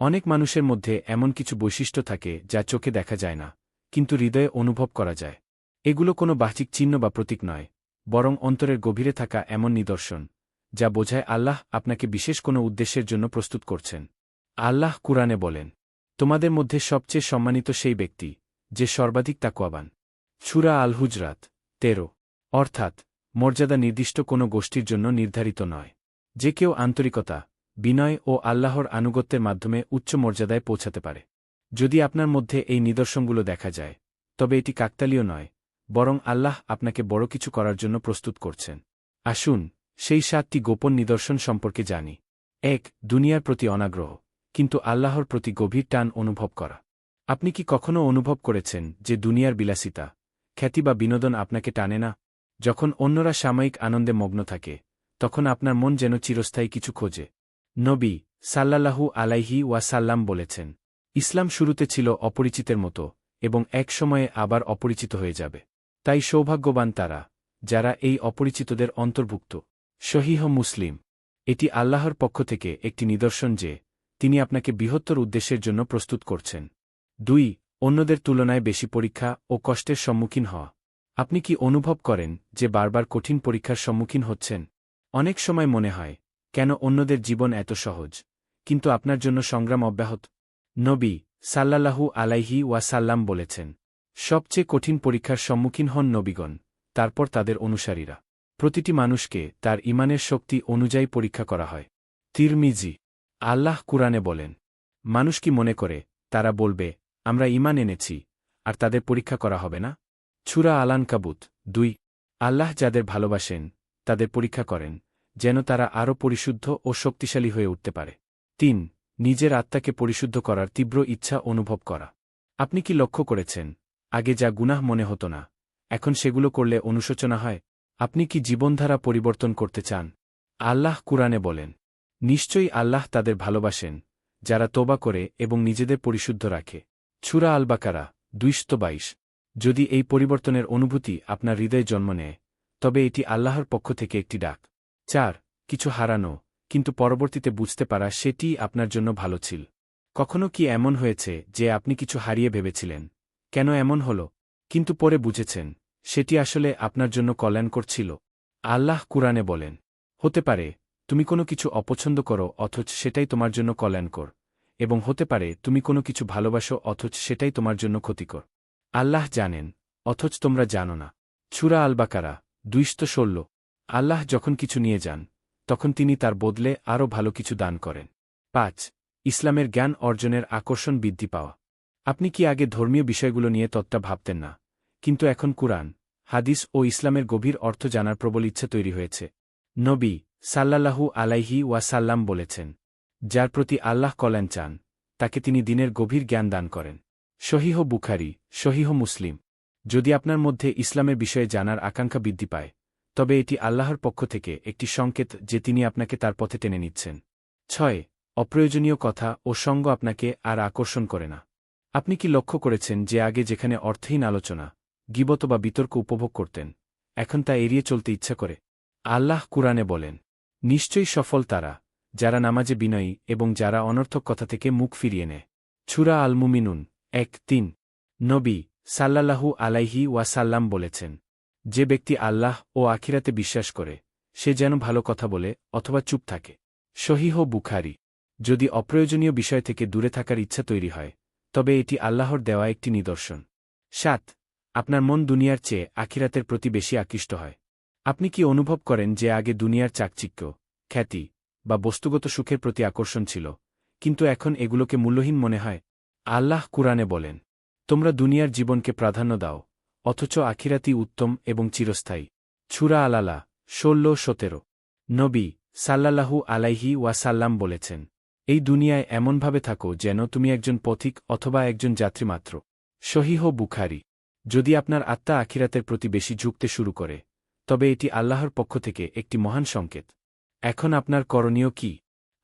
অনেক মানুষের মধ্যে এমন কিছু বৈশিষ্ট্য থাকে যা চোখে দেখা যায় না, কিন্তু হৃদয়ে অনুভব করা যায়। এগুলো কোনো বাহ্যিক চিহ্ন বা প্রতীক নয়, বরং অন্তরের গভীরে থাকা এমন নিদর্শন, যা বোঝায় আল্লাহ আপনাকে বিশেষ কোনো উদ্দেশ্যের জন্য প্রস্তুত করছেন। আল্লাহ কুরআনে বলেন, তোমাদের মধ্যে সবচেয়ে সম্মানিত সেই ব্যক্তি, যে সর্বাধিক তাকুয়াবান ছুরা আল হুজরাত তেরো। অর্থাৎ, মর্যাদা নির্দিষ্ট কোনো গোষ্ঠীর জন্য নির্ধারিত নয়, যে কেউ আন্তরিকতা বিনয় ও আল্লাহর আনুগত্যের মাধ্যমে উচ্চ মর্যাদায় পৌঁছাতে পারে। যদি আপনার মধ্যে এই নিদর্শনগুলো দেখা যায়, তবে এটি কাকতালীয় নয়, বরং আল্লাহ আপনাকে বড় কিছু করার জন্য প্রস্তুত করছেন। আসুন, সেই সাতটি গোপন নিদর্শন সম্পর্কে জানি। এক, দুনিয়ার প্রতি অনাগ্রহ, কিন্তু আল্লাহর প্রতি গভীর টান অনুভব করা। আপনি কি কখনও অনুভব করেছেন যে দুনিয়ার বিলাসিতা, খ্যাতি বা বিনোদন আপনাকে টানে না? যখন অন্যরা সাময়িক আনন্দে মগ্ন থাকে, তখন আপনার মন যেন চিরস্থায়ী কিছু খোঁজে। নবী সাল্লাল্লাহু আলাইহি ওয়াসাল্লাম বলেছেন, ইসলাম শুরুতে ছিল অপরিচিতের মতো এবং এক সময়ে আবার অপরিচিত হয়ে যাবে। তাই সৌভাগ্যবান তারা, যারা এই অপরিচিতদের অন্তর্ভুক্ত। শহীহ মুসলিম, এটি আল্লাহর পক্ষ থেকে একটি নিদর্শন যে, তিনি আপনাকে বৃহত্তর উদ্দেশ্যের জন্য প্রস্তুত করছেন। দুই, অন্যদের তুলনায় বেশি পরীক্ষা ও কষ্টের সম্মুখীন হওয়া। আপনি কি অনুভব করেন যে বারবার কঠিন পরীক্ষার সম্মুখীন হচ্ছেন? অনেক সময় মনে হয় কেন অন্যদের জীবন এত সহজ? কিন্তু আপনার জন্য সংগ্রাম অব্যাহত। নবী সাল্লাল্লাহু আলাইহি ওয়াসাল্লাম বলেছেন, সবচেয়ে কঠিন পরীক্ষার সম্মুখীন হন নবীগণ, তারপর তাদের অনুসারীরা। প্রতিটি মানুষকে তার ইমানের শক্তি অনুযায়ী পরীক্ষা করা হয়। তিরমিজি, আল্লাহ কুরআনে বলেন, মানুষ কি মনে করে, তারা বলবে, আমরা ইমান এনেছি, আর তাদের পরীক্ষা করা হবে না ছুরা আলান কাবুত দুই, আল্লাহ যাদের ভালোবাসেন, তাদের পরীক্ষা করেন যেন তারা আরও পরিশুদ্ধ ও শক্তিশালী হয়ে উঠতে পারে। তিন, নিজের আত্মাকে পরিশুদ্ধ করার তীব্র ইচ্ছা অনুভব করা। আপনি কি লক্ষ্য করেছেন? আগে যা গুনাহ মনে হতো না, এখন সেগুলো করলে অনুশোচনা হয়। আপনি কি জীবনধারা পরিবর্তন করতে চান? আল্লাহ কুরআনে বলেন, নিশ্চয়ই আল্লাহ তাদের ভালোবাসেন, যারা তোবা করে এবং নিজেদের পরিশুদ্ধ রাখে। ছুরা আলবাকারা দুইশত বাইশ। যদি এই পরিবর্তনের অনুভূতি আপনার হৃদয়ে জন্ম নেয়, তবে এটি আল্লাহর পক্ষ থেকে একটি ডাক। চার, কিছু হারানো, কিন্তু পরবর্তীতে বুঝতে পারা সেটিই আপনার জন্য ভালো ছিল। কখনো কি এমন হয়েছে যে আপনি কিছু হারিয়ে ভেবেছিলেন? কেন এমন হল? কিন্তু পরে বুঝেছেন, সেটি আসলে আপনার জন্য কল্যাণকর ছিল। আল্লাহ কুরআনে বলেন, হতে পারে, তুমি কোনো কিছু অপছন্দ করো অথচ সেটাই তোমার জন্য কল্যাণকর, এবং হতে পারে, তুমি কোনো কিছু ভালোবাসো অথচ সেটাই তোমার জন্য ক্ষতিকর। আল্লাহ জানেন, অথচ তোমরা জানো না। ছুরা আলবাকারা, দুইশত ষোল। আল্লাহ যখন কিছু নিয়ে যান, তখন তিনি তার বদলে আরও ভালো কিছু দান করেন। পাঁচ, ইসলামের জ্ঞান অর্জনের আকর্ষণ বৃদ্ধি পাওয়া। আপনি কি আগে ধর্মীয় বিষয়গুলো নিয়ে তত্ত্বা ভাবতেন না? কিন্তু এখন কুরআন, হাদিস ও ইসলামের গভীর অর্থ জানার প্রবল ইচ্ছা তৈরি হয়েছে। নবী সাল্লাল্লাহু আলাইহি ওয়াসাল্লাম বলেছেন, যার প্রতি আল্লাহ কল্যাণ চান, তাকে তিনি দিনের গভীর জ্ঞান দান করেন। শহীহ বুখারি শহীহ মুসলিম। যদি আপনার মধ্যে ইসলামের বিষয়ে জানার আকাঙ্ক্ষা বৃদ্ধি পায় তবে এটি আল্লাহর পক্ষ থেকে একটি সংকেত যে তিনি আপনাকে তার পথে টেনে নিচ্ছেন। ছয়, অপ্রয়োজনীয় কথা ও সঙ্গ আপনাকে আর আকর্ষণ করে না। আপনি কি লক্ষ্য করেছেন যে আগে যেখানে অর্থহীন আলোচনা, গিবত বা বিতর্ক উপভোগ করতেন, এখন তা এড়িয়ে চলতে ইচ্ছা করে? আল্লাহ কুরআনে বলেন, নিশ্চয়ই সফল তারা, যারা নামাজে বিনয়ী এবং যারা অনর্থক কথা থেকে মুখ ফিরিয়ে নেয়। ছুরা আলমুমিনুন, এক, তিন। নবী সাল্লাল্লাহু আলাইহি ওয়াসাল্লাম বলেছেন যে ব্যক্তি আল্লাহ ও আখিরাতে বিশ্বাস করে, সে যেন ভালো কথা বলে অথবা চুপ থাকে। শহীহ বুখারি। যদি অপ্রয়োজনীয় বিষয় থেকে দূরে থাকার ইচ্ছা তৈরি হয়, তবে এটি আল্লাহর দেওয়া একটি নিদর্শন। সাত, আপনার মন দুনিয়ার চেয়ে আখিরাতের প্রতি বেশি আকৃষ্ট হয়। আপনি কি অনুভব করেন যে আগে দুনিয়ার চাকচিক্য, খ্যাতি বা বস্তুগত সুখের প্রতি আকর্ষণ ছিল, কিন্তু এখন এগুলোকে মূল্যহীন মনে হয়? আল্লাহ কুরআনে বলেন, তোমরা দুনিয়ার জীবনকে প্রাধান্য দাও অথচ আখিরাতি উত্তম এবং চিরস্থায়ী। ছুরা আলালা ষোলো, সতেরো। নবী সাল্লাল্লাহু আলাইহি ওয়াসাল্লাম বলেছেন, এই দুনিয়ায় এমনভাবে থাকো যেন তুমি একজন পথিক অথবা একজন যাত্রী মাত্র। শহীহ বুখারি। যদি আপনার আত্মা আখিরাতের প্রতি বেশি ঝুঁকতে শুরু করে, তবে এটি আল্লাহর পক্ষ থেকে একটি মহান সংকেত। এখন আপনার করণীয় কি?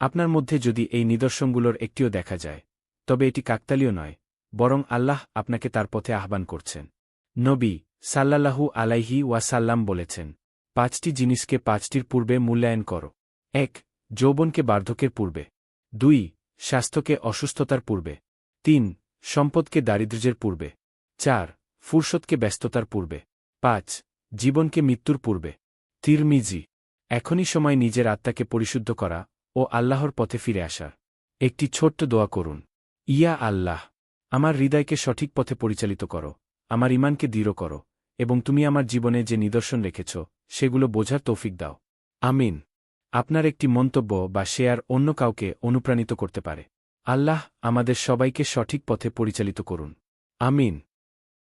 আপনার মধ্যে যদি এই নিদর্শনগুলোর একটিও দেখা যায়, তবে এটি কাকতালীয় নয়, বরং আল্লাহ আপনাকে তার পথে আহ্বান করছেন। নবী সাল্লাল্লাহু আলাইহি ওয়াসাল্লাম বলেছেন, পাঁচটি জিনিসকে পাঁচটির পূর্বে মূল্যায়ন করো। এক, যৌবনকে বার্ধক্যের পূর্বে। দুই, স্বাস্থ্যকে অসুস্থতার পূর্বে। তিন, সম্পদকে দারিদ্র্যের পূর্বে। চার, ফুরসতকে ব্যস্ততার পূর্বে। পাঁচ, জীবনকে মৃত্যুর পূর্বে। তিরমিজি, এখনই সময় নিজের আত্মাকে পরিশুদ্ধ করা ও আল্লাহর পথে ফিরে আসার। একটি ছোট্ট দোয়া করুন। ইয়া আল্লাহ, আমার হৃদয়কে সঠিক পথে পরিচালিত করো। আমার ইমানকে দৃঢ় করো, এবং তুমি আমার জীবনে যে নিদর্শন রেখেছ, সেগুলো বোঝার তৌফিক দাও। আমিন। আপনার একটি মন্তব্য বা শেয়ার অন্য কাউকে অনুপ্রাণিত করতে পারে। আল্লাহ আমাদের সবাইকে সঠিক পথে পরিচালিত করুন। আমিন।